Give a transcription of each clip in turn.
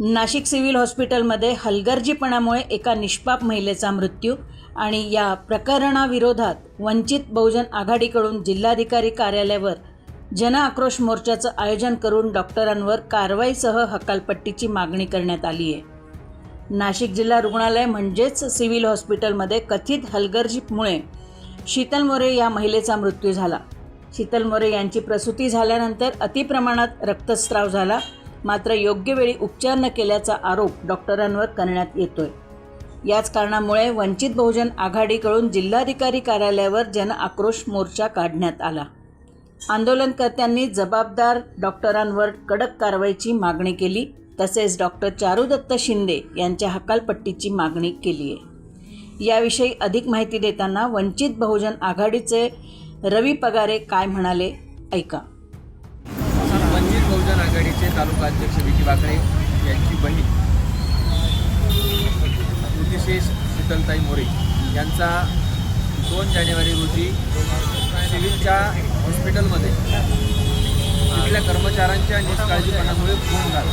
Nashik civil हॉस्पिटलमध्ये हलगर्जीपणामुळे एका निष्पाप महिलेचा मृत्यू आणि या प्रकरणाविरोधात वंचित बहुजन आघाडीकडून जिल्हाधिकारी कार्यालयावर जन आक्रोश मोर्चाचं आयोजन करून डॉक्टरांवर कारवाईसह हकालपट्टीची मागणी करण्यात आली आहे. नाशिक जिल्हा रुग्णालय म्हणजेच सिव्हिल हॉस्पिटलमध्ये कथित हलगर्जीमुळे शीतल मोरे या महिलेचा मृत्यू झाला. शीतल मोरे यांची प्रसूती झाल्यानंतर अतिप्रमाणात रक्तस्राव झाला. मात्र योग्य वेळी उपचार न केल्याचा आरोप डॉक्टरांवर करण्यात येतोय. याच कारणामुळे वंचित बहुजन आघाडीकडून जिल्हाधिकारी कार्यालयावर जन आक्रोश मोर्चा काढण्यात आला. आंदोलनकर्त्यांनी जबाबदार डॉक्टरांवर कडक कारवाईची मागणी केली तसेच डॉक्टर चारुदत्त शिंदे यांच्या हकालपट्टीची मागणी केली आहे याविषयी अधिक माहिती देताना वंचित बहुजन आघाडीचे रवी पगारे काय म्हणाले ऐका. आघाडीचे अध्यक्ष विकी बाकडे यांची बहीण. कृतिशेष शीतलताई मोरे यांचा दोन जानेवारी रोजी सिव्हिलच्या हॉस्पिटलमध्ये तिथल्या कर्मचाऱ्यांच्या निष्काळजीपणामुळे खून झाला.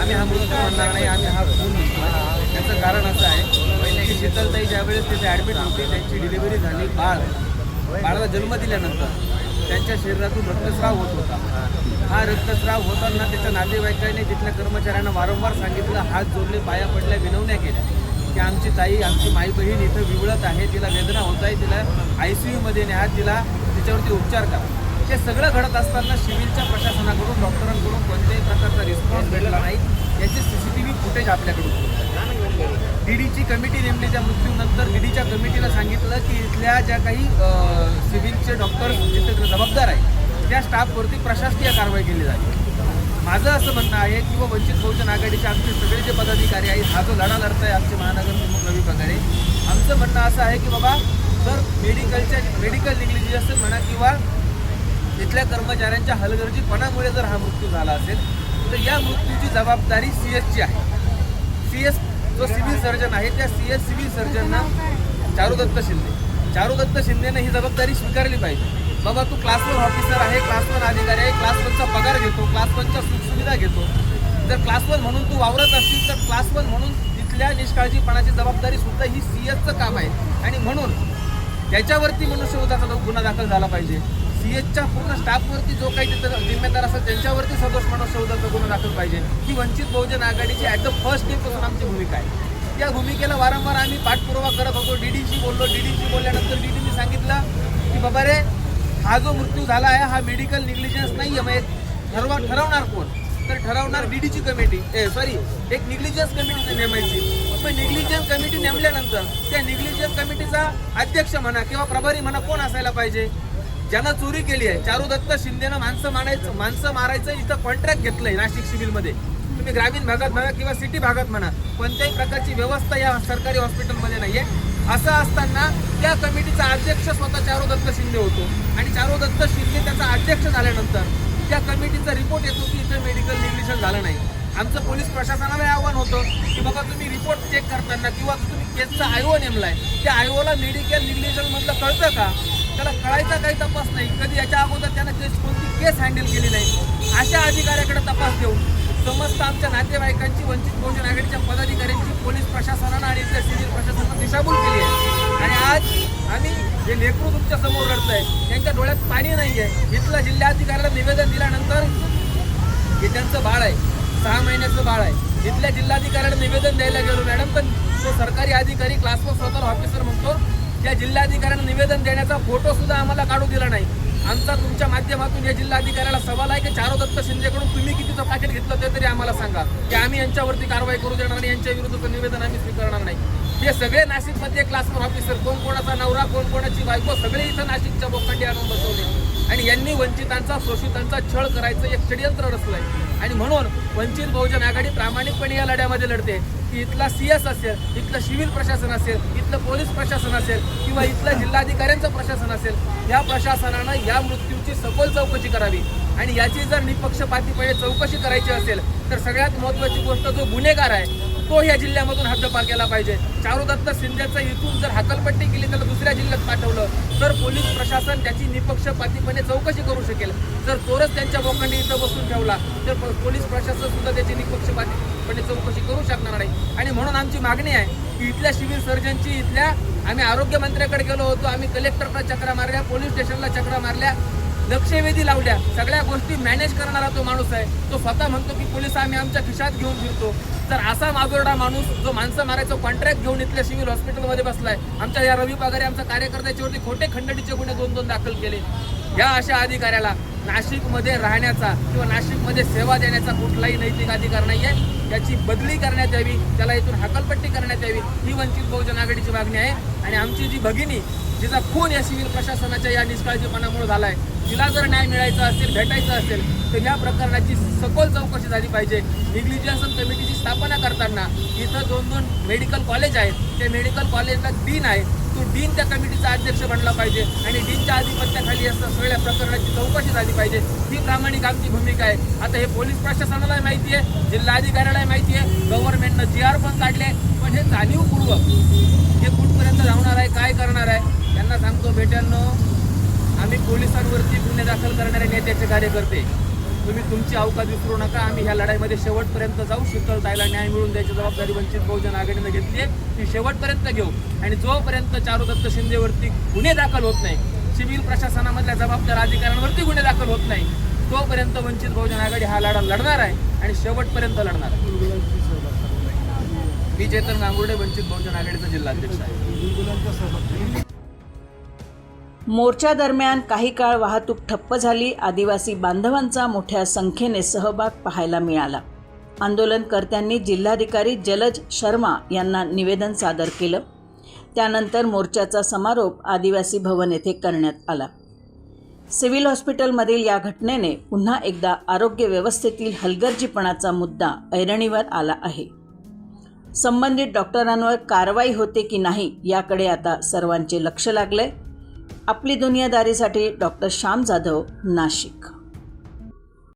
आम्ही हा मृत्यू म्हणणार नाही आम्ही हा खून म्हणतो त्याचं कारण असं आहे की शीतलताई ज्यावेळेस तिथे ॲडमिट होती त्यांची डिलिव्हरी झाली बाळ. बाळाला जन्म दिल्यानंतर. त्यांच्या शरीरातून रक्तस्राव होत होता. हा रक्तस्राव होताना त्याच्या नातेवाईकांनी तिथल्या कर्मचाऱ्यांना वारंवार सांगितलं हात जोडले पाया पडल्या विनवण्या केल्या. की आमची ताई आमची माई बहीण इथं विवळत आहे तिला वेदना होत आहे तिला आय सी यूमध्ये न्या तिला तिच्यावरती उपचार करा. हे सगळं घडत असताना सिव्हिलच्या प्रशासनाकडून डॉक्टरांकडून कोणत्याही प्रकारचा रिस्पॉन्स भेटला नाही. याचे C C T V footage आपल्याकडून डीडीची कमिटी नेमली त्या मृत्यूनंतर डीडीच्या कमिटीला सांगितलं की इथल्या ज्या काही सिव्हिलचे डॉक्टर जिथे जबाबदार आहे त्या स्टाफवरती प्रशासकीय कारवाई केली जाते माझं असं म्हणणं आहे की व वंचित बहुजन आघाडीचे आमचे सगळे जे पदाधिकारी आहेत हा जो लढा लढत आहे आमचे महानगर प्रमुख रवी पगारे आमचं म्हणणं असं आहे की बाबा जर मेडिकलच्या मेडिकल निग्लिजियन्स म्हणा किंवा तिथल्या कर्मचाऱ्यांच्या हलगर्जीपणामुळे जर हा मृत्यू झाला असेल तर या मृत्यूची जबाबदारी सी एसची आहे. सी एस जो सिव्हिल सर्जन आहे त्या सी एस सिव्हिल सर्जनना चारुदत्त शिंदे. चारुदत्त शिंदेने ही जबाबदारी स्वीकारली पाहिजे. बाबा तू क्लास वन ऑफिसर आहे क्लास वन अधिकारी आहे क्लास वनचा पगार घेतो क्लास वनच्या सुखसुविधा घेतो. जर क्लास वन म्हणून तू वावरत असतील तर क्लास वन म्हणून तिथल्या निष्काळजीपणाची जबाबदारी सुद्धा ही सी एसचं काम आहे. आणि म्हणून त्याच्यावरती मनुष्यवधाचा गुन्हा दाखल झाला पाहिजे. सी एचच्या पूर्ण स्टाफवरती जो काही तिथं जिम्मेदार असेल त्यांच्यावरती सदोष मनुष्यवधाचा गुन्हा दाखल पाहिजे. ही वंचित बहुजन आघाडीची ॲट द फर्स्ट डे पासून आमची भूमिका आहे. या भूमिकेला वारंवार आम्ही पाठपुरावा करत होतो. डीडीशी बोललो डीडीशी बोलल्यानंतर डीडीने सांगितलं की बाबा रे हा जो मृत्यू झाला आहे हा मेडिकल निग्लिजन्स नाही आहे मग ठरवा ठरवणार कोण? तर ठरवणार डीडीची कमिटी ए सॉरी एक निग्लिजन्स कमिटी नेमायची. मग निग्लिजन्स कमिटी नेमल्यानंतर त्या निग्लिजन्स कमिटीचा अध्यक्ष म्हणा किंवा प्रभारी म्हणा कोण असायला पाहिजे? ज्यांना चोरी केली आहे चारुदत्त शिंदेनं माणसं मारायचं माणसं मारायचं इथं कॉन्ट्रॅक्ट घेतलंय नाशिक सिव्हिलमध्ये तुम्ही ग्रामीण भागात म्हणा किंवा सिटी भागात म्हणा कोणत्याही प्रकारची व्यवस्था या सरकारी हॉस्पिटलमध्ये नाहीये. असं असताना त्या कमिटीचा अध्यक्ष स्वतः चारुदत्त शिंदे होतो. आणि चारुदत्त शिंदे त्याचा अध्यक्ष झाल्यानंतर त्या कमिटीचा रिपोर्ट येतो की इथं मेडिकल निग्लिशन झालं नाही. आमचं पोलीस प्रशासनाला आव्हान होतं की बघा तुम्ही रिपोर्ट चेक करताना किंवा तुम्ही केसचा आयओ नेमलाय त्या आयओला मेडिकल निग्लिशन मधलं कळतं का? त्याला कळायचा काही तपास नाही. कधी याच्या अगोदर त्यानं केस कोणती केस हँडल केली नाही. अशा अधिकाऱ्याकडे तपास देऊन समस्त आमच्या नातेवाईकांची वंचित बहुजन आघाडीच्या पदाधिकाऱ्यांची पोलीस प्रशासनानं आणि इथल्या सिव्हिल प्रशासनानं दिशाभूल केली आहे. आणि आज आम्ही जे लेकरू तुमच्यासमोर रडत आहे त्यांच्या डोळ्यात पाणी नाही आहे इथल्या जिल्हाधिकाऱ्याला निवेदन दिल्यानंतर हे त्यांचं बाळ आहे. सहा महिन्याचं बाळ आहे. इथल्या जिल्हाधिकाऱ्याला निवेदन द्यायला गेलो मॅडम पण तो सरकारी अधिकारी क्लास वन स्वतः ऑफिसर म्हणतो त्या जिल्हाधिकाऱ्यांना निवेदन देण्याचा फोटो सुद्धा आम्हाला काढू दिला नाही. आमचा तुमच्या माध्यमातून या जिल्हाधिकाऱ्याला सवाल आहे की चारोदत्त शिंदेकडून तुम्ही कितीचं पाकिट घेतलं ते तरी आम्हाला सांगा. की आम्ही यांच्यावरती कारवाई करू देणार नाही यांच्या विरुद्धचं निवेदन आम्ही स्वीकारणार नाही. हे सगळे नाशिकमध्ये क्लासवर ऑफिसर कोण कोणाचा नवरा कोण कोणाची बायको सगळे इथं नाशिकच्या बोकांडी आणून बसवले. आणि यांनी वंचितांचा शोषितांचा छळ करायचं एक षडयंत्र रचलंय. आणि म्हणून वंचित बहुजन आघाडी प्रामाणिकपणे या लढ्यामध्ये लढते. की इथला सी एस असेल इथलं सिव्हिल प्रशासन असेल इथलं पोलीस प्रशासन असेल किंवा इथलं जिल्हाधिकाऱ्यांचं प्रशासन असेल या प्रशासनानं या मृत्यूची सखोल चौकशी करावी. आणि याची जर निपक्षपातीपणे चौकशी करायची असेल तर सगळ्यात महत्त्वाची गोष्ट जो गुन्हेगार आहे तो या जिल्ह्यामधून हद्दपार केला पाहिजे. चारुदत्त शिंदेचं इथून जर हकलपट्टी केली त्याला दुसऱ्या जिल्ह्यात पाठवलं तर पोलीस प्रशासन त्याची निपक्षपातीपणे चौकशी करू शकेल. जर चोरच त्यांच्या बोखंडी इथं बसून ठेवला तर पोलीस प्रशासन सुद्धा त्याची निपक्षपाती निपक्षपातीपणे चौकशी करू शकणार नाही आणि म्हणून आमची मागणी आहे की इथल्या सिव्हिल सर्जनची इथल्या आम्ही आरोग्यमंत्र्याकडे गेलो होतो आम्ही कलेक्टरला चक्रा मारल्या पोलीस स्टेशनला चक्रा मारल्या लक्षवेधी लावल्या. सगळ्या गोष्टी मॅनेज करणारा तो माणूस आहे. तो स्वतः म्हणतो की पोलीस आम्ही आमच्या खिशात घेऊन फिरतो. तर असा मागोरडा माणूस जो माणसं मारायचा कॉन्ट्रॅक्ट घेऊन इथल्या सिव्हिल हॉस्पिटलमध्ये बसलाय. आमच्या या रवी पगारे आमच्या कार्यकर्त्याच्यावरती खोटे खंडणीचे गुन्हे दोन दोन दाखल केले. या अशा अधिकाऱ्याला नाशिकमध्ये राहण्याचा किंवा नाशिकमध्ये सेवा देण्याचा कुठलाही नैतिक अधिकार नाही आहे त्याची बदली करण्यात यावी त्याला इथून हकलपट्टी करण्यात यावी ही वंचित बहुजन आघाडीची मागणी आहे. आणि आमची जी भगिनी जिचा खून या सिव्हिल प्रशासनाच्या या निष्काळजीपणामुळे झाला आहे तिला जर न्याय मिळायचा असेल भेटायचा असेल तर या प्रकरणाची सखोल चौकशी झाली पाहिजे. निग्लिजन्सन कमिटीची स्थापना करताना इथं दोन दोन मेडिकल कॉलेज आहेत त्या मेडिकल कॉलेजला डीन आहे. तो डीन त्या कमिटीचा अध्यक्ष बनला पाहिजे आणि डीनच्या आधिपत्याखाली असं सगळ्या प्रकरणाची चौकशी झाली पाहिजे. ही प्रामाणिक आमची भूमिका आहे. आता हे पोलीस प्रशासनाला माहिती आहे जिल्हाधिकाऱ्याला माहिती आहे. गव्हर्नमेंटनं जी आर पण काढले पण हे जाणीवपूर्वक हे कुठपर्यंत धावणार आहे काय करणार आहे त्यांना सांगतो बेट्यांनो आम्ही पोलिसांवरती गुन्हे दाखल करणारे नेत्याचे कार्यकर्ते. तुम्ही तुमची अवकाश विसरू नका. आम्ही ह्या लढाईमध्ये शेवटपर्यंत जाऊ. शीतल ताईला न्याय मिळवून द्यायची जबाबदारी वंचित बहुजन आघाडीनं घेतली आहे. ती शेवटपर्यंत घेऊ. आणि जोपर्यंत चारुदत्त शिंदेवरती गुन्हे दाखल होत नाही सिव्हिल प्रशासनामधल्या जबाबदार अधिकाऱ्यांवरती गुन्हे दाखल होत नाही तोपर्यंत वंचित बहुजन आघाडी हा लढा लढणार आहे आणि शेवटपर्यंत लढणार आहे. मी चेतन गांगुर्डे वंचित बहुजन आघाडीचा जिल्हाध्यक्ष आहे मोर्चा दरम्यान काही काळ वाहतूक ठप्प झाली. आदिवासी बांधवांचा मोठ्या संख्येने सहभाग पाहायला मिळाला. आंदोलनकर्त्यांनी जिल्हाधिकारी जलज शर्मा यांना निवेदन सादर केलं. त्यानंतर मोर्चाचा समारोप आदिवासी भवन येथे करण्यात आला. सिव्हिल हॉस्पिटलमधील या घटनेने पुन्हा एकदा आरोग्य व्यवस्थेतील हलगर्जीपणाचा मुद्दा ऐरणीवर आला आहे. संबंधित डॉक्टरांवर कारवाई होते की नाही याकडे आता सर्वांचे लक्ष लागलंय. आपली दुनियादारीसाठी डॉक्टर श्याम जाधव नाशिक.